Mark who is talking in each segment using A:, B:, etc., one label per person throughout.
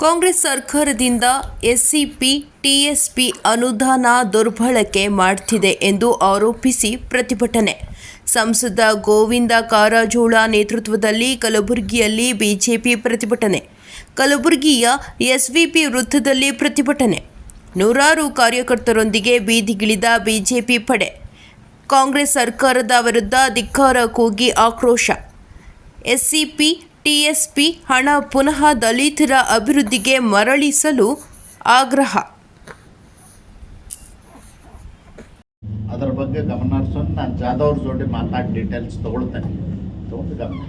A: ಕಾಂಗ್ರೆಸ್ ಸರ್ಕಾರದಿಂದ SCP TSP ಅನುದಾನ ದುರ್ಬಳಕೆ ಮಾಡ್ತಿದೆ ಎಂದು ಆರೋಪಿಸಿ ಪ್ರತಿಭಟನೆ. ಸಂಸದ ಗೋವಿಂದ ಕಾರಜೋಳ ನೇತೃತ್ವದಲ್ಲಿ ಕಲಬುರಗಿಯಲ್ಲಿ ಬಿಜೆಪಿ ಪ್ರತಿಭಟನೆ. ಕಲಬುರಗಿಯ ಎಸ್ವಿಪಿ ವೃತ್ತದಲ್ಲಿ ಪ್ರತಿಭಟನೆ. ನೂರಾರು ಕಾರ್ಯಕರ್ತರೊಂದಿಗೆ ಬೀದಿಗಿಳಿದ ಬಿಜೆಪಿ ಪಡೆ. ಕಾಂಗ್ರೆಸ್ ಸರ್ಕಾರದ ವಿರುದ್ಧ ಧಿಕ್ಕಾರ ಕೂಗಿ ಆಕ್ರೋಶ. ಎಸ್ಸಿಪಿ ಟಿಎಸ್ಪಿ ಹಣ ಪುನಃ ದಲಿತರ ಅಭಿವೃದ್ಧಿಗೆ ಮರಳಿಸಲು ಆಗ್ರಹ.
B: ಅದರ ಬಗ್ಗೆ ಗಮನ ಹರಿಸೋದು ನಾನು ಜಾಧವ್ ಅವ್ರ ಜೋಡಿ ಮಾತಾಡಿ ಡೀಟೇಲ್ಸ್ ತಗೊಳ್ತೇನೆ. ತಗೊಂಡು ಗಮನ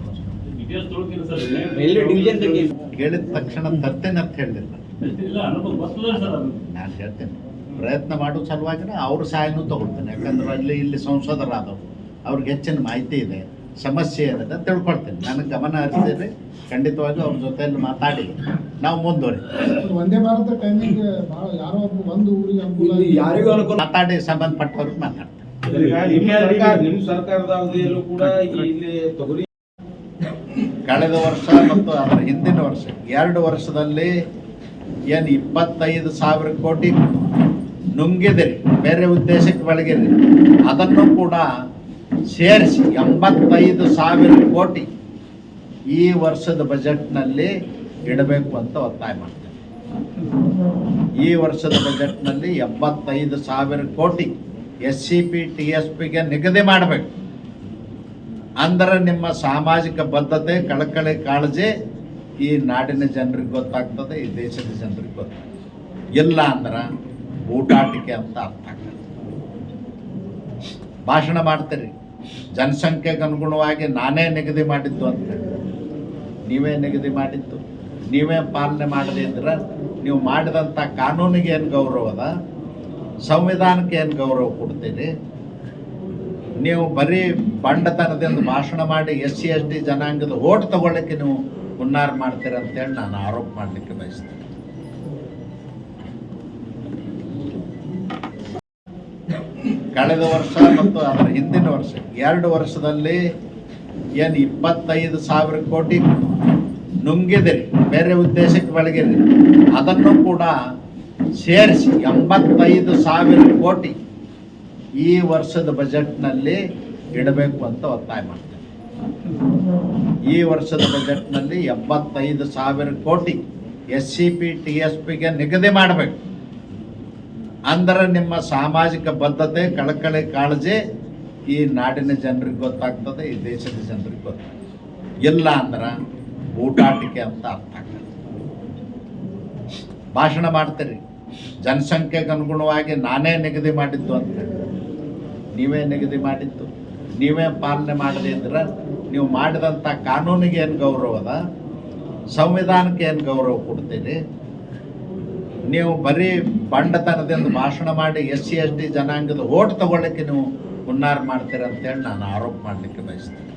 B: ಕೇಳಿದ ತಕ್ಷಣ ತರ್ತೇನೆ ಅಂತ ಹೇಳಿಲ್ಲ. ನಾನು ಹೇಳ್ತೇನೆ. ಪ್ರಯತ್ನ ಮಾಡೋ ಸಲುವಾಗಿ ಅವ್ರ ಸಹಾಯನೂ ತಗೊಳ್ತೇನೆ. ಯಾಕಂದ್ರೆ ಅಲ್ಲಿ ಇಲ್ಲಿ ಸಂಸದರಾದವರು. ಅವ್ರಿಗೆ ಹೆಚ್ಚಿನ ಮಾಹಿತಿ ಇದೆ. ಸಮಸ್ಯೆ ಏನಿದೆ ಅಂತ ತಿಳ್ಕೊಳ್ತೇನೆ. ನನಗೆ ಗಮನ ಹರಿಸಿದ್ರೆ ಖಂಡಿತವಾಗಿ ಅವ್ರ ಜೊತೆಯಲ್ಲಿ ಮಾತಾಡಿ. ನಾವು ಮುಂದುವರಿ
C: ಒಂದೇ ಭಾರತ ಟೈಮಿಂಗ್ ಯಾರೋ ಒಂದು ಊರಿಗೆ
D: ಯಾರಿಗೂ ಅನುಕೂಲ
B: ಮಾತಾಡಿ ಸಂಬಂಧಪಟ್ಟವ್ರಿಗೆ ಮಾತಾಡ್ತಾರೆ.
D: ಈಗ ನಿಮ್ಮ ನಿಮ್ಮ ಸರ್ಕಾರದ ಅವಧಿಯಲ್ಲೂ ಕೂಡ ಇಲ್ಲಿ ತೊಗರಿ
B: ಕಳೆದ ವರ್ಷ ಮತ್ತು ಅದರ ಹಿಂದಿನ ವರ್ಷ ಎರಡು ವರ್ಷದಲ್ಲಿ ಏನು ಇಪ್ಪತ್ತೈದು ಸಾವಿರ ಕೋಟಿ ನುಂಗಿದಿರಿ. ಬೇರೆ ಉದ್ದೇಶಕ್ಕೆ ಬಳಗಿರಿ. ಅದನ್ನು ಕೂಡ ಸೇರಿಸಿ ಎಂಬತ್ತೈದು ಸಾವಿರ ಕೋಟಿ ಈ ವರ್ಷದ ಬಜೆಟ್ನಲ್ಲಿ ಇಡಬೇಕು ಅಂತ ಒತ್ತಾಯ ಮಾಡ್ತೇನೆ. ಈ ವರ್ಷದ ಬಜೆಟ್ನಲ್ಲಿ ಎಂಬತ್ತೈದು ಸಾವಿರ ಕೋಟಿ S C P T S ಪಿಗೆ ನಿಗದಿ ಮಾಡಬೇಕು. ಅಂದ್ರೆ ನಿಮ್ಮ ಸಾಮಾಜಿಕ ಬದ್ಧತೆ, ಕಳಕಳಿ ಕಾಳಜಿ ಈ ನಾಡಿನ ಜನರಿಗೆ ಗೊತ್ತಾಗ್ತದೆ, ಈ ದೇಶದ ಜನರಿಗೆ ಗೊತ್ತಾಗ್ತದೆ. ಇಲ್ಲ ಅಂದ್ರೆ ಊಟಾಟಿಕೆ ಅಂತ ಅರ್ಥ ಆಗ್ತದೆ. ಭಾಷಣ ಮಾಡ್ತೀರಿ. ಜನಸಂಖ್ಯೆಗೆ ಅನುಗುಣವಾಗಿ ನಾನೇ ನಿಗದಿ ಮಾಡಿದ್ದು ಅಂತ ನೀವೇ ನಿಗದಿ ಮಾಡಿದ್ದು. ನೀವೇ ಪಾಲನೆ ಮಾಡದೇ ಇದ್ರೆ ನೀವು ಮಾಡಿದಂಥ ಕಾನೂನಿಗೆ ಏನು ಗೌರವ ಅದ? ಸಂವಿಧಾನಕ್ಕೆ ಏನು ಗೌರವ ಕೊಡ್ತೀರಿ? ನೀವು ಬರೀ ಬಂಡತನದಿಂದ ಭಾಷಣ ಮಾಡಿ ಎಸ್ ಸಿ ಎಸ್ ಟಿ ಜನಾಂಗದ ಓಟ್ ತಗೊಳ್ಳಿಕ್ಕೆ ನೀವು ಹುನ್ನಾರ ಮಾಡ್ತೀರ ಅಂತೇಳಿ ನಾನು ಆರೋಪ ಮಾಡಲಿಕ್ಕೆ ಬಯಸ್ತೇನೆ. ಕಳೆದ ವರ್ಷ ಮತ್ತು ಅದರ ಹಿಂದಿನ ವರ್ಷ. ಎರಡು ವರ್ಷದಲ್ಲಿ ಏನು ಇಪ್ಪತ್ತೈದು ಸಾವಿರ ಕೋಟಿ ನುಂಗಿದಿರಿ, ಬೇರೆ ಉದ್ದೇಶಕ್ಕೆ ಬೆಳಗಿರಿ ಅದನ್ನು ಕೂಡ ಸೇರಿಸಿ ಎಂಬತ್ತೈದು ಸಾವಿರ ಕೋಟಿ ಈ ವರ್ಷದ ಬಜೆಟ್ನಲ್ಲಿ ಇಡಬೇಕು ಅಂತ ಒತ್ತಾಯ ಮಾಡ್ತೇನೆ. ಈ ವರ್ಷದ ಬಜೆಟ್ನಲ್ಲಿ ಎಂಬತ್ತೈದು ಸಾವಿರ ಕೋಟಿ S C P, T S ಪಿಗೆ ನಿಗದಿ ಮಾಡಬೇಕು. ಅಂದ್ರೆ ನಿಮ್ಮ ಸಾಮಾಜಿಕ ಬದ್ಧತೆ, ಕಳಕಳಿ ಕಾಳಜಿ ಈ ನಾಡಿನ ಜನರಿಗೆ ಗೊತ್ತಾಗ್ತದೆ, ಈ ದೇಶದ ಜನರಿಗೆ ಗೊತ್ತಾಗ್ತದೆ. ಇಲ್ಲ ಅಂದ್ರೆ ಊಟಾಟಿಕೆ ಅಂತ ಅರ್ಥ ಆಗ್ತದೆ. ಭಾಷಣ ಮಾಡ್ತೀರಿ. ಜನಸಂಖ್ಯೆಗೆ ಅನುಗುಣವಾಗಿ ನಾನೇ ನಿಗದಿ ಮಾಡಿದ್ದು ಅಂತ ನೀವೇ ನಿಗದಿ ಮಾಡಿದ್ದು. ನೀವೇ ಪಾಲನೆ ಮಾಡದೆ ಇದ್ರೆ ನೀವು ಮಾಡಿದಂಥ ಕಾನೂನಿಗೆ ಏನು ಗೌರವ ಅದ? ಸಂವಿಧಾನಕ್ಕೆ ಏನು ಗೌರವ ಕೊಡ್ತೀರಿ? ನೀವು ಬರೀ ಬಂಡತನದಿಂದ ಭಾಷಣ ಮಾಡಿ ಎಸ್ ಸಿ ಎಸ್ ಟಿ ಜನಾಂಗದ ಓಟ್ ತಗೊಳ್ಳಿಕ್ಕೆ ನೀವು ಹುನ್ನಾರ ಮಾಡ್ತೀರ ಅಂತೇಳಿ ನಾನು ಆರೋಪ ಮಾಡಲಿಕ್ಕೆ ಬಯಸ್ತೇನೆ.